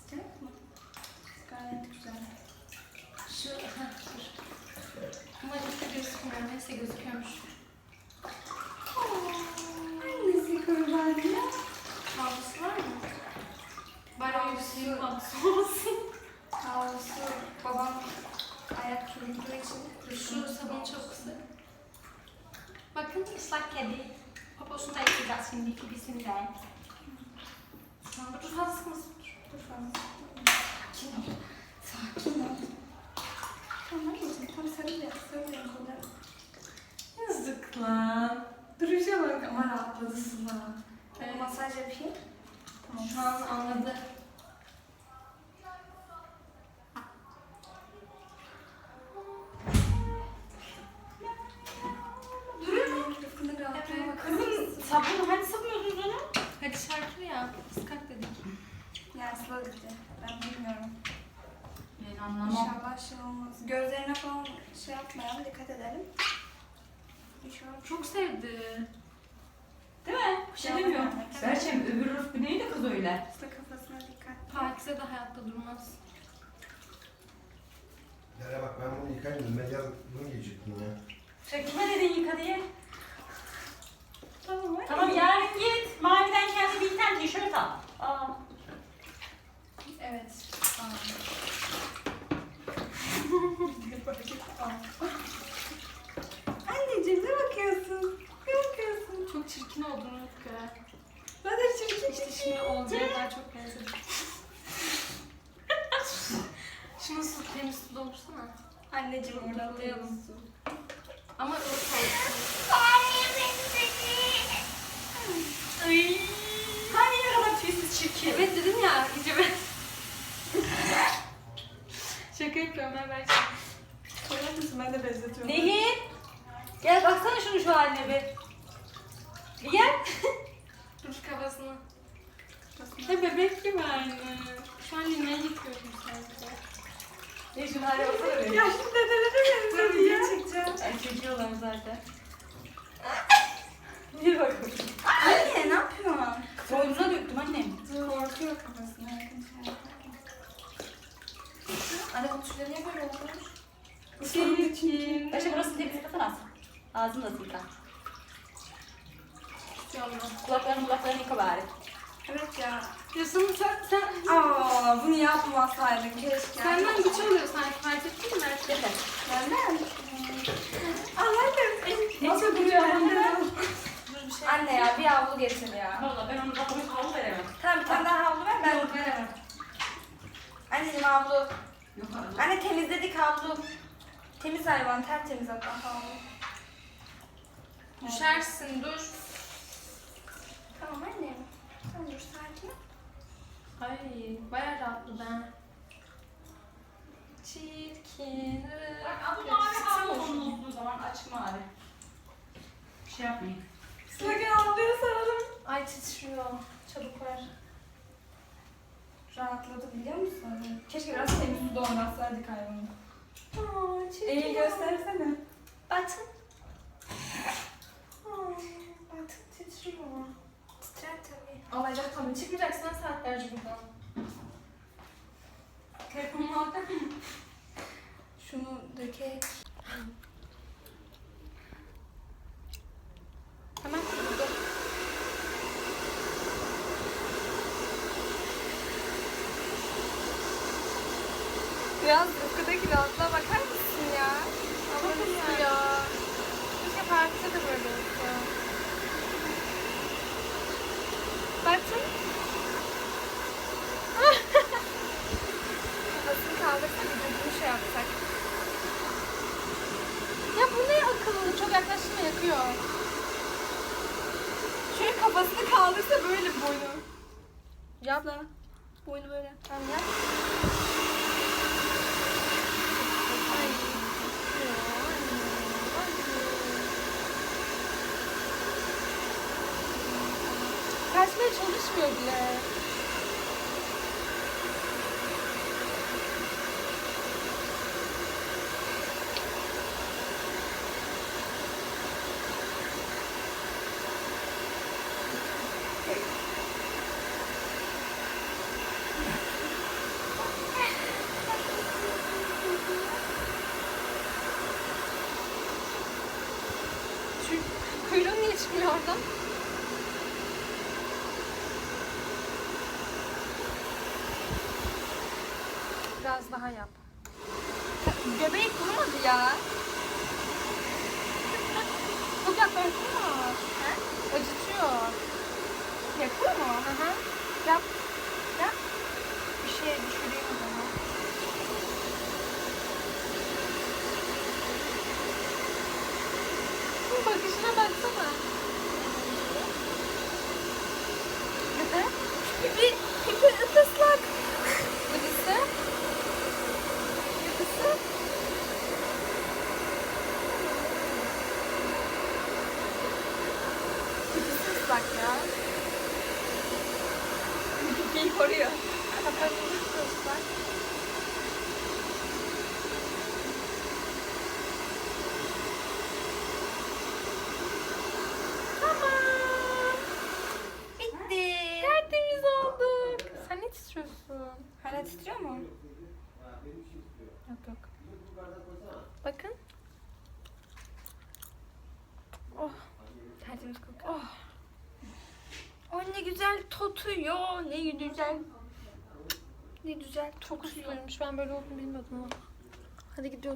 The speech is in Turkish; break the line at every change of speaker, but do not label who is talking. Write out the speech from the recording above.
Sıcak mı? Gayet güzel.
Şu, ha, dur. Umarım gözükmüyor. Neyse gözüküyormuş.
Annesi kurban ya.
Havlusu var mı? Bari Hüseyin havlusu olsun.
Babam ayak çürüdüğü için.
Şu sabun çok kısa. Bakın ıslak kedi. Poposunu da yıkayacağız şimdi ikisini de. Sonra dur fazla sıkmasın.
Dur falan.
Sakin ol.
Sakin ol. Tamam anneciğim tam sarılıyor. Sarılıyor kolları.
Yazık lan. Duruşa bak ama rahatladı Sıla.
Evet. Masaj yapayım. Tamam.
Şu an anladı.
Sıla dedi. Ben bilmiyorum.
Ben anlamam.
İnşallah şey olmaz. Gözlerine falan şey yapmayalım. Dikkat edelim. İnşallah
Çok sevdi.
Değil mi? Bir şey demiyor. Gerçekten öbür bu neydi kız öyle?
Sıla kafasına dikkat.
Pakize de hayatta durmaz.
Ya bak ben bunu yıkayayım ben yarın bunu giyecektim ya.
Sen kime dedin yıka diye?
Tamam.
Tamam yarın git. Maviden kendi bir tane tişört al.
Evet. Anneciğim ne bakıyorsun? Ne bakıyorsun?
Çok çirkin oldun Rıfkı.
Zaten çirkin
İşte şimdi Olcay'a daha çok benzedim. Şunu su temiz su doldursana.
Anneciğim oradan
Yıkayalım. Ama ılık olsun.
Ay. Hani ne kadar tüysüz çirkin.
Evet dedim ya iyice ben. Şaka yapıyorum ben belki.
Koyar mısın? Ben de benzetiyorum.
Nehir. Gel baksana şunu şu haline bir. Bir gel.
Dur kafasını. Ne bebek gibi aynı. Şu an yemeği yıkıyorum sadece.
Ne şunu haline baksana bir.
Yaşlı dedelere
Dur,
benziyor ya.
video
çekeceğim.
Ay çekiyorlar zaten. Bir bak.
Anne ne yapıyorsun?
Boynuna döktüm annem.
Korkuyor kafasına yakın şey yaparken. Anne bu tuşları niye böyle olmuş?
Çirkin.
Başka burası temiz yıkasana. Ağzını da yıka. Kulaklarını kulaklarını yıka bari.
Evet ya.
Ya sen, sen, sen,
Aa bunu yapmasaydın keşke.
senden güç alıyor sanki fark ettin mi?
Yeter.
Benden. Anne.
Nasıl duruyor anne?
Dur bir şey.
Anne ya bir havlu getir ya.
Valla ben onu kafamı havlu veremem.
Tamam bir tane daha havlu ver ben onu veremem. Anneciğim havlu.
Yok abi.
Anne temizledik havlu. Temiz hayvan tertemiz hatta havlu.
Düşersin dur.
Tamam anne. Tamam dur sakin.
Ay bayağı rahatladı ha. Çirkin.
Bak adı mavi havlu onun olduğu zaman açık mavi. Bir şey yapmayın.
Sıkın havluya saralım.
Ay titriyor. Çabuk ver.
Rahatladım biliyor musun? Keşke biraz temiz suda oynatsaydık hayvanı.
Aa çirkin.
Eğil göstersene.
Batın. Aa, Batın titriyor.
Titrer tabii.
Alacak tabii. Çıkmayacaksın saatlerce buradan. Telefonumu alacak mısın?
Şunu dökek.
Hemen dur.
Biraz Rıfkı'daki rahatlığa bakar mısın ya?
Çok hızlı ya. Keşke partide de böyle olsa.
Batın. Kafasını kaldırsa bir düzgün şey yapsak.
Ya bu ne akıllı? Çok yaklaştırma yakıyor.
Şöyle kafasını kaldırsa böyle boynu.
Yap.
Boynu böyle.
Tamam yap. Kaçmaya çalışmıyor bile. Niye çıkmıyor oradan? Biraz daha yap.
Göbeği kurumadı ya.
Çok yaklaşsana.
He?
Acıtıyor.
Yapıyor mu?
Hı hı.
Yap. Yap. Bir şey düşüreyim o zaman.
Bakışına baksana.
Pipi, pipi ıslak.
Acısı.
Islak. Pipisi ıslak ya. Pipiyi koruyor.
Kafanı ıslak. Tamam.
Bitti.
Tertemiz olduk. Sen ne titriyorsun?
Hala titriyor mu?
Yok yok. Bakın. Oh. Tertemiz kokuyor.
Oh. O ne güzel tutuyor. Ne güzel. Ne güzel
Çok usulüymüş. Ben böyle olduğunu bilmiyordum ama. Hadi gidiyoruz.